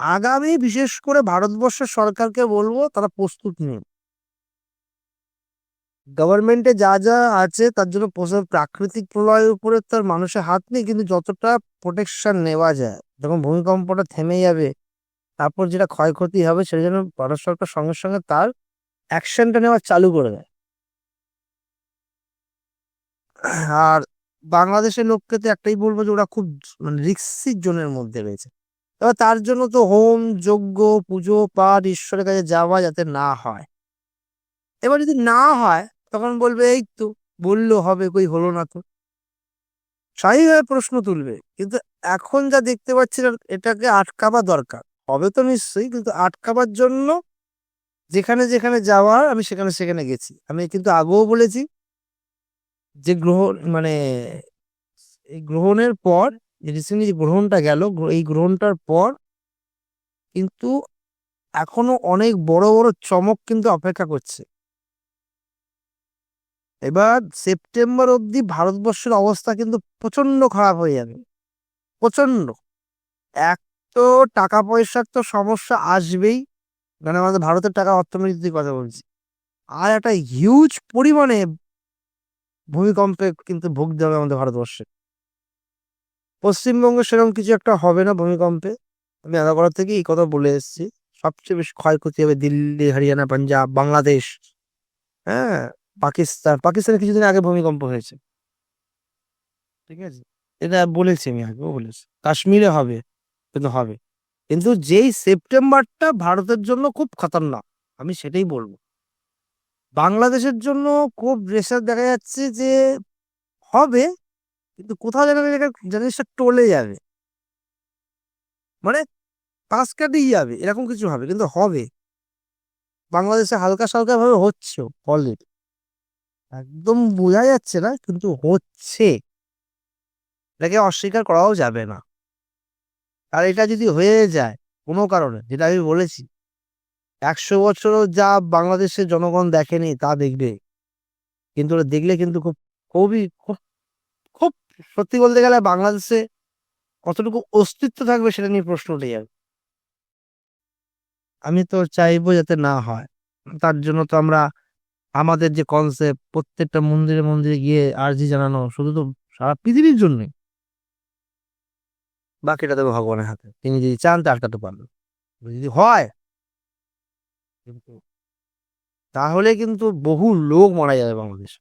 আগামী বিশেষ করে ভারতবর্ষের সরকারকে বলব, তারা প্রস্তুত নেই গভর্নমেন্টে যা যা আছে, তার জন্য প্রাকৃতিক প্রলয়ের উপরে তার মানুষের হাত নেই, কিন্তু যতটা প্রোটেকশন নেওয়া যায়, যখন ভূমিকম্পটা থেমে যাবে, তারপর যেটা ক্ষয়ক্ষতি হবে, সেটা যেন ভারত সরকার সঙ্গে সঙ্গে তার অ্যাকশনটা নেওয়া চালু করে দেয়। আর বাংলাদেশের লোককে তো একটাই বলব যে ওরা খুব মানে রিক্সি জোনের মধ্যে রয়েছে। এবার তার জন্য তো হোম, যজ্ঞ, পুজো, পাঠ ঈশ্বরের কাছে যাওয়া যাতে না হয়। এবার যদি না হয়, তখন বলবে, এই তো, বলল হবে, কই হলো না তো? স্বাভাবিকভাবে প্রশ্ন তুলবে, কিন্তু এখন যা দেখতে পাচ্ছি এটাকে আটকাবা দরকার। হবে তো নিশ্চয়ই, কিন্তু আটকাবার জন্য যেখানে যেখানে যাওয়ার, আমি সেখানে সেখানে গেছি। আমি কিন্তু আগেও বলেছি যে গ্রহণ মানে এই গ্রহণের পর রিসেন্টলি যে গ্রহণটা গেল এই গ্রহণটার পর কিন্তু এখনও অনেক বড় বড় চমক কিন্তু অপেক্ষা করছে। এবার সেপ্টেম্বর অবধি ভারতবর্ষের অবস্থা কিন্তু প্রচণ্ড খারাপ হয়ে যাবে। প্রচণ্ড এক তো টাকা পয়সার তো সমস্যা আসবেই মানে আমাদের ভারতের টাকা অর্থনীতির কথা বলছি। আর একটা হিউজ পরিমাণে ভূমিকম্পে কিন্তু ভুগতে হবে আমাদের ভারতবর্ষে। পশ্চিমবঙ্গে সেরকম কিছু একটা হবে না ভূমিকম্পে। আমি আলাপাড়া থেকে এই কথা বলে এসেছি। সবচেয়ে বেশি ক্ষয়ক্ষতি হবে দিল্লি, হরিয়ানা, পাঞ্জাব, বাংলাদেশ। হ্যাঁ পাকিস্তান। পাকিস্তানে কিছুদিন আগে ভূমিকম্প হয়েছে। ঠিক আছে? এটা বলেছি আমি আগেও বলেছি। কাশ্মীরে হবে, কিন্তু হবে। কিন্তু যেই সেপ্টেম্বরটা ভারতের জন্য খুব খতরনাক, আমি সেটাই বলব। বাংলাদেশের জন্য খুব প্রেশার দেখা যাচ্ছে যে হবে কিন্তু কোথাও একটা জিনিসটা টলে যাবে। মানে পাশ কাটিয়ে যাবে, এরকম কিছু হবে, কিন্তু হবে। বাংলাদেশে হালকা সালকা ভাবে হচ্ছে অলরেডি একদম বোঝা যাচ্ছে না, কিন্তু হচ্ছে। এটাকে অস্বীকার করাও যাবে না। আর এটা যদি হয়ে যায়, কোনো কারণে, যেটা আমি বলেছি, একশো বছরও যা বাংলাদেশের জনগণ দেখেনি তা দেখবে। কিন্তু ওরা দেখলে কিন্তু খুব, খুবই খুব খুব সত্যি বলতে গেলে বাংলাদেশে কতটুকু অস্তিত্ব থাকবে সেটা নিয়ে প্রশ্ন উঠে যাবে। আমি তো চাইব যাতে না হয়। তার জন্য তো আমরা আমাদের যে কনসেপ্ট প্রত্যেকটা মন্দিরে মন্দিরে গিয়ে আর্জি জানানো শুধু তো সারা পৃথিবীর জন্যই। বাকিটা দেবে ভগবানের হাতে। তিনি যদি চান তা আটকাতে পারবেন যদি হয়, কিন্তু তাহলে কিন্তু বহু লোক মারা যাবে বাংলাদেশে।